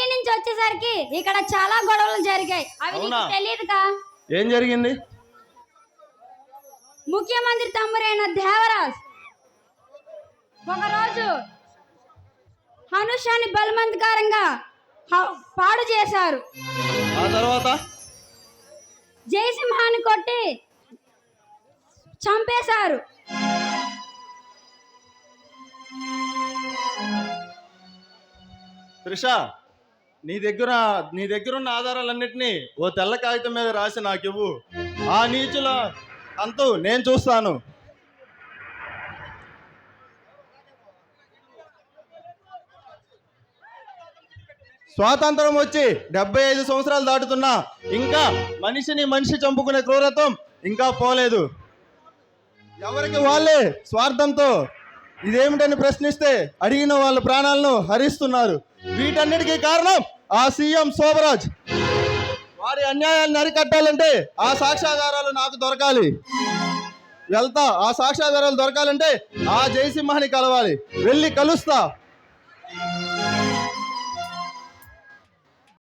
ఢిల్లీ నుంచి వచ్చేసరికి ఇక్కడ చాలా గొడవలు జరిగాయి. అవి నీకు అవునా? తెలియదుగా ఏం జరిగింది? ముఖ్యమంత్రి తమ్ముడైన దేవరాజ్ ఒకరోజు హనుషాన్ని బలవంతకారంగా హ- పాడు చేశారు. ఆ తర్వాత? జయసింహాన్ని కొట్టి చంపేశారు. త్రిష నీ దగ్గర నీ దగ్గర ఉన్న ఆధారాలన్నింటినీ ఓ తెల్ల కాగితం మీద రాసి నాకు ఇవ్వు ఆ నీచుల అంతు నేను చూస్తాను. స్వాతంత్రం వచ్చి డెబ్బై ఐదు సంవత్సరాలు దాటుతున్నా ఇంకా మనిషిని మనిషి చంపుకునే క్రూరత్వం ఇంకా పోలేదు. ఎవరికి వాళ్ళే స్వార్థంతో ఇదేమిటని ప్రశ్నిస్తే అడిగిన వాళ్ళ ప్రాణాలను హరిస్తున్నారు. వీటన్నిటికీ కారణం ఆ సీఎం శోభరాజ్ వారి అన్యాయాన్ని అరికట్టాలంటే ఆ సాక్ష్యాధారాలు నాకు దొరకాలి. వెళ్తా ఆ సాక్ష్యాధారాలు దొరకాలంటే ఆ జయసింహాన్ని కలవాలి. వెళ్ళి కలుస్తా.